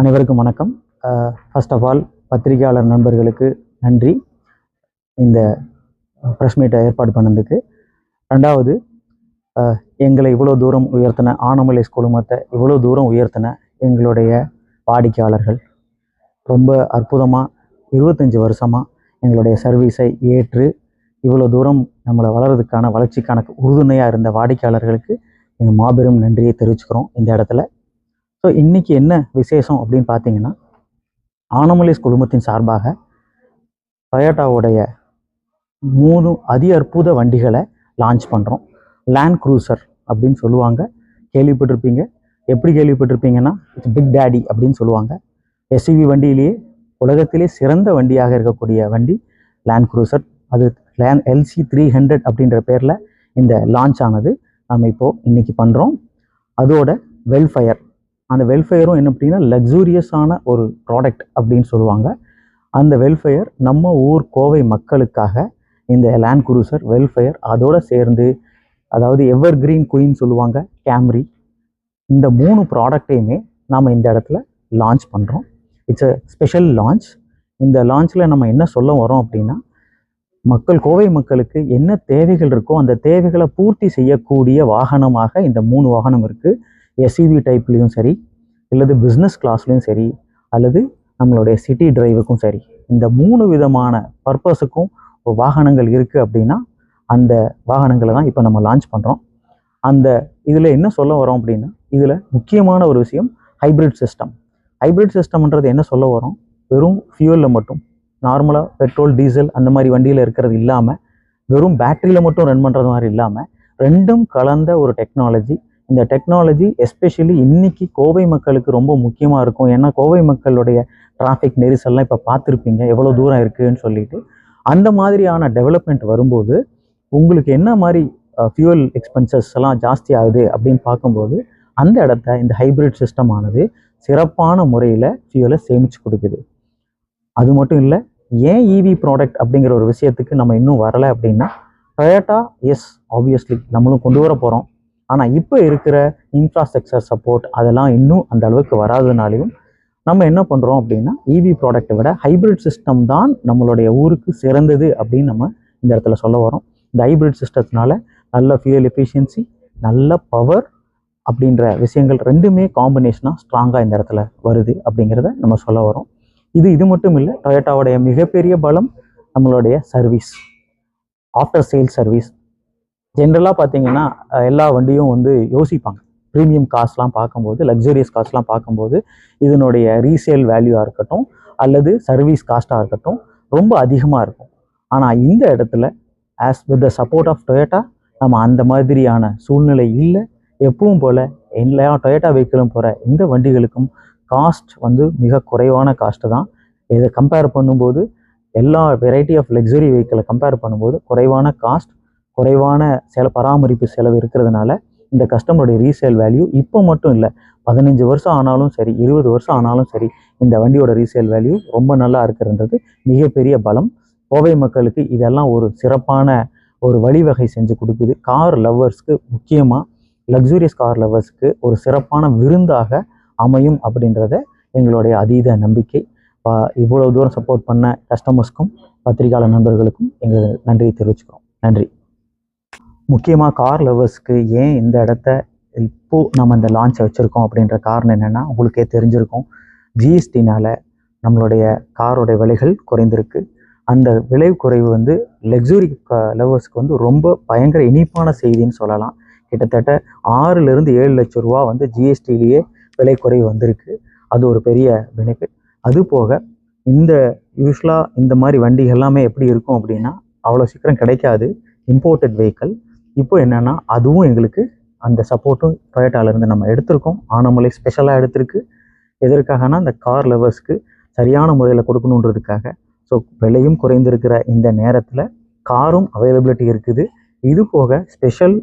அனைவருக்கும் வணக்கம். First of all பத்திரிகையாளர் நண்பர்களுக்கு நன்றி. இந்த ப்ரெஸ் மீட்டை ஏற்பாடு பண்ணதுக்கு. ரெண்டாவது எங்களை இவ்வளோ தூரம் உயர்த்தின ஆனமலைஸ் குழுமத்தை இவ்வளோ தூரம் உயர்த்தின எங்களுடைய வாடிக்கையாளர்கள். ரொம்ப அற்புதமாக இருபத்தஞ்சி வருஷமாக எங்களுடைய சர்வீஸை ஏற்று இவ்வளோ தூரம் நம்மளை வளர்றதுக்கான வளர்ச்சிக்கான உறுதுணையாக இருந்த வாடிக்கையாளர்களுக்கு எங்கள் மாபெரும் நன்றியை தெரிவிச்சுக்கிறோம். இந்த இடத்துல ஸோ இன்றைக்கி என்ன விசேஷம் அப்படின்னு பார்த்தீங்கன்னா ஆனமலைஸ் குழுமத்தின் சார்பாக டொயோட்டாவுடைய மூணு அதி அற்புத வண்டிகளை லான்ச் பண்ணுறோம் லேண்ட் க்ரூசர் அப்படின்னு சொல்லுவாங்க. கேள்விப்பட்டிருப்பீங்க. எப்படி கேள்விப்பட்டிருப்பீங்கன்னா இட்ஸ் பிக் டேடி அப்படின்னு சொல்லுவாங்க. எஸ்யூவி வண்டியிலேயே உலகத்திலே சிறந்த வண்டியாக இருக்கக்கூடிய வண்டி லேண்ட் க்ரூசர் அது லேண்ட் எல்சி த்ரீ ஹண்ட்ரட் அப்படின்ற பேரில் இந்த லான்ச் ஆனது நம்ம இப்போது இன்னைக்கு பண்ணுறோம் அதோட வெல்ஃபயர் அந்த வெல்ஃபேயரும் என்ன அப்படின்னா லக்ஸூரியஸான ஒரு ப்ராடக்ட் அப்படின்னு சொல்லுவாங்க. அந்த வெல்ஃபேயர் நம்ம ஊர் கோவை மக்களுக்காக இந்த லேண்ட் குரூசர் வெல்ஃபேர் அதோடு சேர்ந்து அதாவது எவர் கிரீன் குயின் சொல்லுவாங்க கேம்ரி இந்த மூணு ப்ராடக்டையுமே நாம் இந்த இடத்துல லான்ச் பண்ணுறோம் இட்ஸ் அ ஸ்பெஷல் லான்ச் இந்த லான்ச்சில் நம்ம என்ன சொல்ல வரோம் அப்படின்னா மக்கள் கோவை மக்களுக்கு என்ன தேவைகள் இருக்கோ அந்த தேவைகளை பூர்த்தி செய்யக்கூடிய வாகனமாக இந்த மூணு வாகனம் இருக்குது எஸ்இவி டைப்லேயும் சரி அல்லது பிஸ்னஸ் கிளாஸ்லேயும் சரி அல்லது நம்மளுடைய சிட்டி டிரைவுக்கும் சரி இந்த மூணு விதமான பர்பஸுக்கும் வாகனங்கள் இருக்குது அப்படின்னா அந்த வாகனங்களை தான் இப்போ நம்ம லான்ச் பண்ணுறோம் அந்த இதில் என்ன சொல்ல வரோம் அப்படின்னா இதில் முக்கியமான ஒரு விஷயம் ஹைப்ரிட் சிஸ்டம் ஹைப்ரிட் சிஸ்டம்ன்றது என்ன சொல்ல வரோம் வெறும் ஃபியூலில் மட்டும் நார்மலாக பெட்ரோல் டீசல் அந்த மாதிரி வண்டியில் இருக்கிறது இல்லாமல் வெறும் பேட்டரியில் மட்டும் ரன் பண்ணுறது மாதிரி இல்லாமல் ரெண்டும் கலந்த ஒரு டெக்னாலஜி இந்த டெக்னாலஜி எஸ்பெஷலி இன்னைக்கு கோவை மக்களுக்கு ரொம்ப முக்கியமாக இருக்கும். ஏன்னா கோவை மக்களுடைய டிராஃபிக் நெரிசல்லாம் இப்போ பார்த்துருப்பீங்க. எவ்வளோ தூரம் இருக்குன்னு சொல்லிட்டு. அந்த மாதிரியான டெவலப்மெண்ட் வரும்போது உங்களுக்கு என்ன மாதிரி ஃபியூவல் எக்ஸ்பென்சஸ் எல்லாம் ஜாஸ்தி ஆகுது அப்படின்னு பார்க்கும்போது அந்த இடத்த இந்த ஹைப்ரிட் சிஸ்டம் ஆனது சிறப்பான முறையில் ஃபியூவலை சேமித்து கொடுக்குது. அது மட்டும் இல்லை ஏன் இவி ப்ராடக்ட் அப்படிங்கிற ஒரு விஷயத்துக்கு நம்ம இன்னும் வரலை அப்படின்னா டொயோட்டா எஸ் ஆப்வியஸ்லி நம்மளும் கொண்டு வர போகிறோம் ஆனால் இப்போ இருக்கிற இன்ஃப்ராஸ்ட்ரக்சர் சப்போர்ட் அதெல்லாம் இன்னும் அந்த அளவுக்கு வராதனாலையும் நம்ம என்ன பண்ணுறோம் அப்படின்னா இவி ப்ராடக்ட்டை விட ஹைப்ரிட் சிஸ்டம் தான் நம்மளுடைய ஊருக்கு சிறந்தது அப்படின்னு நம்ம இந்த இடத்துல சொல்ல வரோம் இந்த ஹைப்ரிட் சிஸ்டத்தினால நல்ல ஃபியூயல் எஃபிஷியன்சி நல்ல பவர் அப்படின்ற விஷயங்கள் ரெண்டுமே காம்பினேஷனாக ஸ்ட்ராங்காக இந்த இடத்துல வருது அப்படிங்கிறத நம்ம சொல்ல வரோம் இது இது மட்டும் இல்லை டொயோட்டாவுடைய மிகப்பெரிய பலம் நம்மளுடைய சர்வீஸ் ஆஃப்டர் சேல் சர்வீஸ் ஜென்ரலாக பார்த்தீங்கன்னா எல்லா வண்டியும் வந்து யோசிப்பாங்க. ப்ரீமியம் காஸ்ட்லாம் பார்க்கும்போது லக்ஸரியஸ் காஸ்ட்லாம் பார்க்கும்போது இதனுடைய ரீசேல் வேல்யூவாக இருக்கட்டும் அல்லது சர்வீஸ் காஸ்ட்டாக இருக்கட்டும் ரொம்ப அதிகமாக இருக்கும். ஆனால் இந்த இடத்துல as with the support of Toyota நம்ம அந்த மாதிரியான சூழ்நிலை இல்லை. எப்பவும் போல் எல்லா டொயோட்டா வெஹிக்கிளும் போகிற இந்த வண்டிகளுக்கும் காஸ்ட் வந்து மிக குறைவான காஸ்ட்டு தான். இதை கம்பேர் பண்ணும்போது எல்லா வெரைட்டி ஆஃப் லக்ஸரி வெஹிக்கிளை கம்பேர் பண்ணும்போது குறைவான காஸ்ட் குறைவான செல பராமரிப்பு செலவு இருக்கிறதுனால இந்த கஸ்டமருடைய ரீசேல் வேல்யூ இப்போ மட்டும் இல்லை பதினஞ்சு வருஷம் ஆனாலும் சரி இருபது வருஷம் ஆனாலும் சரி இந்த வண்டியோட ரீசேல் வேல்யூ ரொம்ப நல்லா இருக்கிறன்றது மிகப்பெரிய பலம். கோவை மக்களுக்கு இதெல்லாம் ஒரு சிறப்பான ஒரு வழிவகை செஞ்சு கொடுக்குது. கார் லவ்வர்ஸ்க்கு முக்கியமாக லக்ஸூரியஸ் கார் லவ்வர்ஸ்க்கு ஒரு சிறப்பான விருந்தாக அமையும் அப்படின்றத எங்களுடைய அதீத நம்பிக்கை. இவ்வளோ இவ்வளவு தூரம் சப்போர்ட் பண்ண கஸ்டமர்ஸ்க்கும் பத்திரிகையாளர் நண்பர்களுக்கும் எங்கள் நன்றியை தெரிவிச்சுக்கிறோம். நன்றி. முக்கியமாக கார் லவர்ஸ்க்கு ஏன் இந்த இடத்த இப்போது நம்ம இந்த லான்ச்சை வச்சுருக்கோம் அப்படின்ற காரணம் என்னென்னா உங்களுக்கே தெரிஞ்சிருக்கும். ஜிஎஸ்டினால் நம்மளுடைய காரோட விலைகள் குறைந்திருக்கு. அந்த விலை குறைவு வந்து லக்ஸுரி லவர்ஸ்க்கு வந்து ரொம்ப பயங்கர இனிப்பான செய்தின்னு சொல்லலாம். கிட்டத்தட்ட ஆறுலேருந்து ஏழு லட்சம் ரூபா வந்து ஜிஎஸ்டிலேயே விலை குறைவு வந்திருக்கு. அது ஒரு பெரிய பெனிஃபிட் அது போக இந்த யூஸ்வலாக இந்த மாதிரி வண்டிகள் எல்லாமே எப்படி இருக்கும் அப்படின்னா அவ்வளோ சீக்கிரம் கிடைக்காது. இம்போர்ட்டட் வெஹிக்கல் இப்போ என்னென்னா அதுவும் எங்களுக்கு அந்த சப்போர்ட்டும் டொயட்டாலேருந்து நம்ம எடுத்திருக்கோம். ஆனமலை ஸ்பெஷலாக எடுத்திருக்கு. எதற்காகனா இந்த கார் லவர்ஸ்க்கு சரியான முறையில் கொடுக்கணுன்றதுக்காக. ஸோ விலையும் குறைந்திருக்கிற இந்த நேரத்தில் காரும் அவைலபிலிட்டி இருக்குது. இது போக ஸ்பெஷல்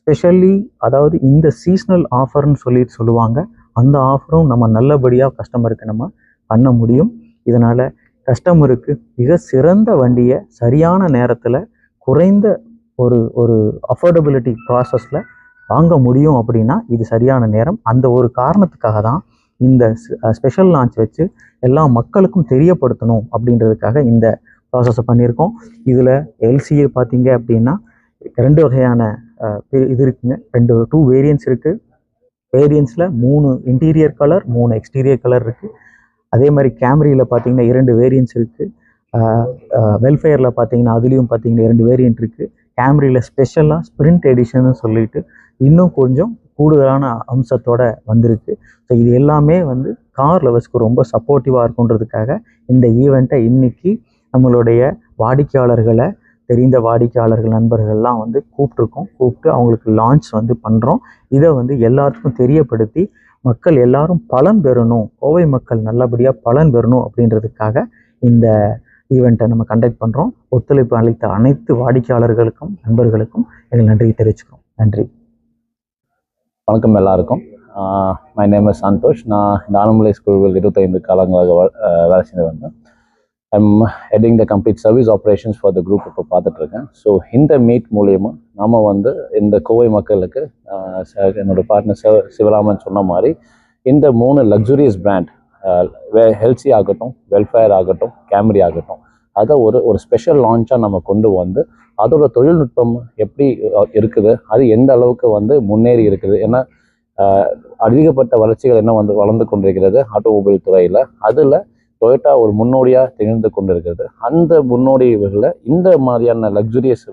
ஸ்பெஷலி அதாவது இந்த சீஸ்னல் ஆஃபர்னு சொல்லி சொல்லுவாங்க. அந்த ஆஃபரும் நம்ம நல்லபடியாக கஸ்டமருக்கு நம்ம பண்ண முடியும். இதனால் கஸ்டமருக்கு மிக சிறந்த வண்டியை சரியான நேரத்தில் குறைந்த ஒரு ஒரு அஃபோர்டபிலிட்டி ப்ராசஸில் வாங்க முடியும் அப்படின்னா இது சரியான நேரம். அந்த ஒரு காரணத்துக்காக தான் இந்த ஸ்பெஷல் லான்ச் வச்சு எல்லா மக்களுக்கும் தெரியப்படுத்தணும் அப்படின்றதுக்காக இந்த ப்ராசஸை பண்ணியிருக்கோம். இதில் எல்சிஏ பார்த்தீங்க அப்படின்னா ரெண்டு வகையான இது- இருக்குங்க. ரெண்டு டூ வேரியன்ஸ் இருக்குது வேரியன்ஸில் மூணு இன்டீரியர் கலர் மூணு எக்ஸ்டீரியர் கலர் இருக்குது அதே மாதிரி கேமரியில் பார்த்தீங்கன்னா இரண்டு வேரியன்ஸ் இருக்குது வெல்ஃபேரில் பார்த்தீங்கன்னா அதுலேயும் பார்த்தீங்கன்னா இரண்டு வேரியன்ட் இருக்குது கேமரியில் ஸ்பெஷலாக ஸ்ப்ரிண்ட் எடிஷன்னு சொல்லிட்டு இன்னும் கொஞ்சம் கூடுதலான அம்சத்தோட வந்திருக்கு. ஸோ இது எல்லாமே வந்து கார் லவர்ஸ்க்கு ரொம்ப சப்போர்ட்டிவாக இருக்குன்றதுக்காக இந்த ஈவெண்ட்டை இன்றைக்கி நம்மளுடைய வாடிக்கையாளர்களை தெரிந்த வாடிக்கையாளர்கள் நண்பர்கள்லாம் வந்து கூப்பிட்ருக்கோம் கூப்பிட்டு அவங்களுக்கு லான்ச் வந்து பண்ணுறோம் இதை வந்து எல்லாத்துக்கும் தெரியப்படுத்தி மக்கள் எல்லாரும் பலன் பெறணும். கோவை மக்கள் நல்லபடியாக பலன் பெறணும் அப்படின்றதுக்காக இந்த ஈவெண்ட்டை நம்ம கண்டக்ட் பண்ணுறோம் ஒத்துழைப்பு அளித்த அனைத்து வாடிக்கையாளர்களுக்கும் நண்பர்களுக்கும் எங்கள் நன்றியை தெரிவிச்சுக்கிறோம். நன்றி. வணக்கம் எல்லாருக்கும். My name is Santhosh. நான் இந்த ஆனமலை ஸ்கூல்கள் இருபத்தைந்து காலங்களாக வேலை செஞ்சு வந்தேன். I'm heading the complete service operations for the group இப்போ பார்த்துட்ருக்கேன். ஸோ இந்த மீட் மூலயமா நாம் வந்து இந்த கோவை மக்களுக்கு என்னோடய ச- என்னோட பார்ட்னர் சிவராமன் சொன்ன மாதிரி இந்த மூணு லக்ஸுரியஸ் பிராண்ட் ஹெல்சி ஆகட்டும் வெல்ஃபேர் ஆகட்டும் கேமரி ஆகட்டும். அதை ஒரு ஒரு ஸ்பெஷல் லான்ச்சாக நம்ம கொண்டு வந்து அதோட தொழில்நுட்பம் எப்படி இருக்குது அது எந்த அளவுக்கு வந்து முன்னேறி இருக்குது ஏன்னா அதிகப்பட்ட வளர்ச்சிகள் என்ன வந்து வளர்ந்து கொண்டிருக்கிறது ஆட்டோமொபைல் துறையில். அதில் டொயோட்டா ஒரு முன்னோடியாக திகழ்ந்து கொண்டிருக்கிறது. அந்த முன்னோடிகளில் இந்த மாதிரியான லக்ஸுரியஸ்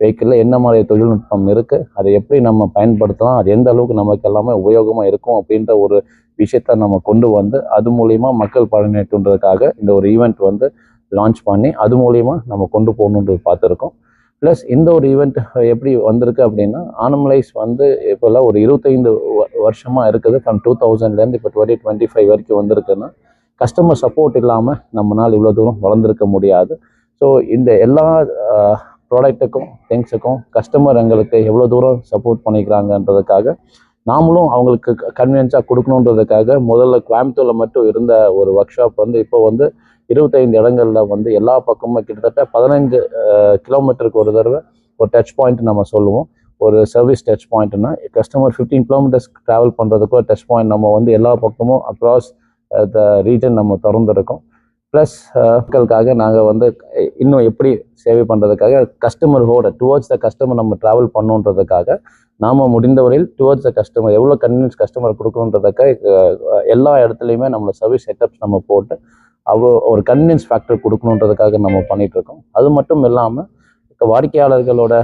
வெஹிக்கிளில் என்ன மாதிரி தொழில்நுட்பம் இருக்குது அதை எப்படி நம்ம பயன்படுத்தலாம் அது எந்த அளவுக்கு நமக்கு எல்லாமே உபயோகமாக இருக்கும் அப்படின்ற ஒரு விஷயத்த நம்ம கொண்டு வந்து அது மூலிமா மக்கள் பலனேற்றுன்றதுக்காக இந்த ஒரு ஈவெண்ட் வந்து லான்ச் பண்ணி அது மூலிமா நம்ம கொண்டு போகணுன்றது பார்த்துருக்கோம். ப்ளஸ் இந்த ஒரு ஈவெண்ட் எப்படி வந்திருக்கு அப்படின்னா ஆனமலைஸ் வந்து இப்போல்லாம் ஒரு இருபத்தைந்து வருஷமாக இருக்குது. ஃப்ரம் டூ தௌசண்ட்லேருந்து இப்போ டுவெண்ட்டி டுவெண்ட்டி ஃபைவ் வரைக்கும் வந்திருக்குன்னா கஸ்டமர் சப்போர்ட் இல்லாமல் நம்மளால் இவ்வளோ தூரம் வளர்ந்துருக்க முடியாது. ஸோ இந்த எல்லா ப்ராடக்ட்டுக்கும் திங்ஸுக்கும் கஸ்டமர் எங்களுக்கு எவ்வளோ தூரம் சப்போர்ட் பண்ணிக்கிறாங்கன்றதுக்காக நாமளும் அவங்களுக்கு கன்வீனியன்ஸாக கொடுக்கணுன்றதுக்காக முதல்ல கோயம்புத்தூரில் மட்டும் இருந்த ஒரு ஒர்க் ஷாப் வந்து இப்போ வந்து இருபத்தைந்து இடங்கள்ல வந்து எல்லா பக்கமும் கிட்டத்தட்ட பதினஞ்சு கிலோமீட்டருக்கு ஒரு தடவை ஒரு டச் பாயிண்ட் நம்ம சொல்லுவோம். ஒரு சர்வீஸ் டச் பாயிண்ட்னா கஸ்டமர் ஃபிஃப்டீன் கிலோமீட்டர்ஸ் ட்ராவல் பண்ணுறதுக்கு ஒரு டச் பாயிண்ட் நம்ம வந்து எல்லா பக்கமும் அக்ராஸ் த ரீஜன் நம்ம திறந்துருக்கோம். ப்ளஸ் மக்களுக்காக நாங்கள் வந்து இன்னும் எப்படி சேவை பண்ணுறதுக்காக கஸ்டமரோட டுவர்ட்ஸ் த கஸ்டமர் நம்ம ட்ராவல் பண்ணுன்றதுக்காக நாம் முடிந்தவரையில் டுவர்ட்ஸ் த கஸ்டமர் எவ்வளோ கன்வீனியன்ஸ் கஸ்டமர் கொடுக்கணுன்றதுக்காக எல்லா இடத்துலையுமே நம்மளோட சர்வீஸ் செட்டப்ஸ் நம்ம போட்டு அவ ஒரு கன்வீனியன்ஸ் ஃபேக்டர் கொடுக்கணுன்றதுக்காக நம்ம பண்ணிகிட்ருக்கோம் இருக்கோம் அது மட்டும் இல்லாமல் இப்போ வாடிக்கையாளர்களோட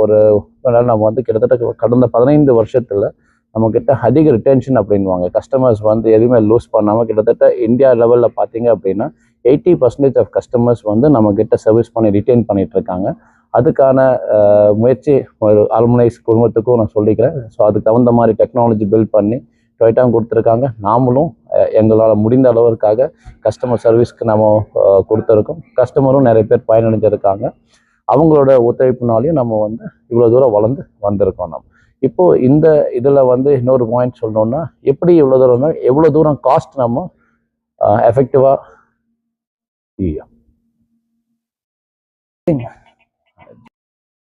ஒரு நம்ம வந்து கிட்டத்தட்ட கடந்த பதினைந்து வருஷத்தில் நம்மக்கிட்ட அதிக ரிட்டென்ஷன் அப்படின்வாங்க கஸ்டமர்ஸ் வந்து எதுவுமே லூஸ் பண்ணாமல் கிட்டத்தட்ட இந்தியா லெவலில் பார்த்தீங்க அப்படின்னா எயிட்டி பர்சன்டேஜ் ஆஃப் கஸ்டமர்ஸ் வந்து நம்மக்கிட்ட சர்வீஸ் பண்ணி ரிட்டைன் பண்ணிகிட்ருக்காங்க இருக்காங்க அதுக்கான முயற்சி ஒரு அல்முனைஸ் குடும்பத்துக்கும் நான் சொல்லிக்கிறேன். ஸோ அதுக்கு தகுந்த மாதிரி டெக்னாலஜி பில்ட் பண்ணி டொயட்டாவும் கொடுத்துருக்காங்க. நாமளும் எங்களால் முடிந்த அளவிற்காக கஸ்டமர் சர்வீஸ்க்கு நம்ம கொடுத்துருக்கோம். கஸ்டமரும் நிறைய பேர் பயனடைஞ்சிருக்காங்க. அவங்களோட ஒத்துழைப்புனாலையும் நம்ம வந்து இவ்வளோ தூரம் வளர்ந்து வந்திருக்கோம் நம்ம. இப்போது இந்த இதில் வந்து இன்னொரு பாயிண்ட் சொல்லணும்னா எப்படி இவ்வளோ தூரம் எவ்வளோ தூரம் காஸ்ட் நம்ம எஃபெக்டிவாக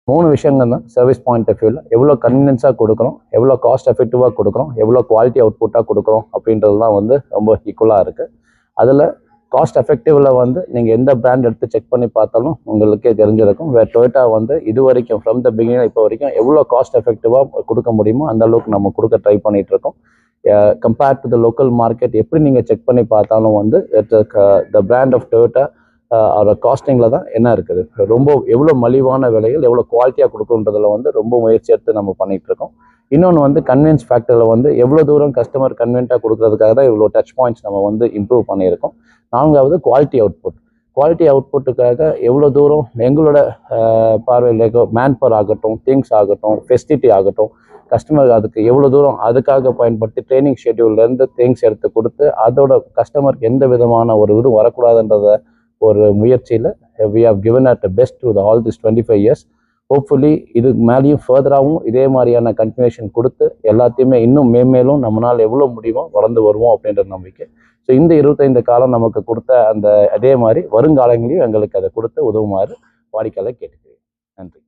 மூணு விஷயங்கள் தான் சர்வீஸ் பாயிண்ட் ஆஃப் வியூவில் எவ்வளோ கன்வீனியன்ஸாக கொடுக்குறோம் எவ்வளோ காஸ்ட் எஃபெக்டிவாக கொடுக்குறோம் எவ்வளோ குவாலிட்டி அவுட்புட்டாக கொடுக்குறோம் அப்படின்றது தான் வந்து ரொம்ப ஈக்குவலாக இருக்குது அதில் காஸ்ட் எஃபெக்டிவில் வந்து நீங்கள் எந்த பிராண்ட் எடுத்து செக் பண்ணி பார்த்தாலும் உங்களுக்கே தெரிஞ்சிருக்கும். வேறு டொயோட்டா வந்து இது வரைக்கும் ஃப்ரம் த பிகினிங் இப்போ வரைக்கும் எவ்வளோ காஸ்ட் எஃபெக்டிவாக கொடுக்க முடியுமோ அந்த அளவுக்கு நம்ம கொடுக்க ட்ரை பண்ணிகிட்டு இருக்கோம். Compared to the local market எப்படி நீங்கள் செக் பண்ணி பார்த்தாலும் வந்து த பிராண்ட் ஆஃப் டொயோட்டா அதோட காஸ்டிங்கில் தான் என்ன இருக்குது? ரொம்ப எவ்வளோ மலிவான விலைகள் எவ்வளோ குவாலிட்டியாக கொடுக்குன்றதுல வந்து ரொம்ப முயற்சி எடுத்து நம்ம பண்ணிகிட்ருக்கோம் இருக்கோம். இன்னொன்று வந்து கன்வீன்ஸ் ஃபேக்டரில் வந்து எவ்வளோ தூரம் கஸ்டமர் கன்வென்ட்டாக கொடுக்குறதுக்காக தான் இவ்வளோ டச் பாயிண்ட்ஸ் நம்ம வந்து இம்ப்ரூவ் பண்ணியிருக்கோம். நான்காவது குவாலிட்டி அவுட்புட் குவாலிட்டி அவுட்புட்டுக்காக எவ்வளோ தூரம் எங்களோட பார்வையில் மேன் பவர் ஆகட்டும் திங்ஸ் ஆகட்டும் ஃபெசிலிட்டி ஆகட்டும் கஸ்டமர் அதுக்கு எவ்வளோ தூரம் அதுக்காக பயன்படுத்தி ட்ரைனிங் ஷெட்யூல்லேருந்து திங்ஸ் எடுத்து கொடுத்து அதோட கஸ்டமருக்கு எந்த விதமான ஒரு இதுவும் வரக்கூடாதுன்றத ஒரு முயற்சியில் we have given at best to all this twenty five years hopefully இதுக்கு மேலேயும் ஃபர்தராகவும் இதே மாதிரியான கன்டினியூஷன் கொடுத்து எல்லாத்தையுமே இன்னும் மேம்மேலும் நம்மளால் எவ்வளோ முடியுமோ வளர்ந்து வருவோம் அப்படின்ற நம்பிக்கை. ஸோ இந்த இருபத்தைந்து காலம் நமக்கு கொடுத்த அந்த அதே மாதிரி வருங்காலங்களையும் எங்களுக்கு அதை கொடுத்து உதவுமாறு வாடிக்கையாளர் கேட்டுக்கிறேன். நன்றி.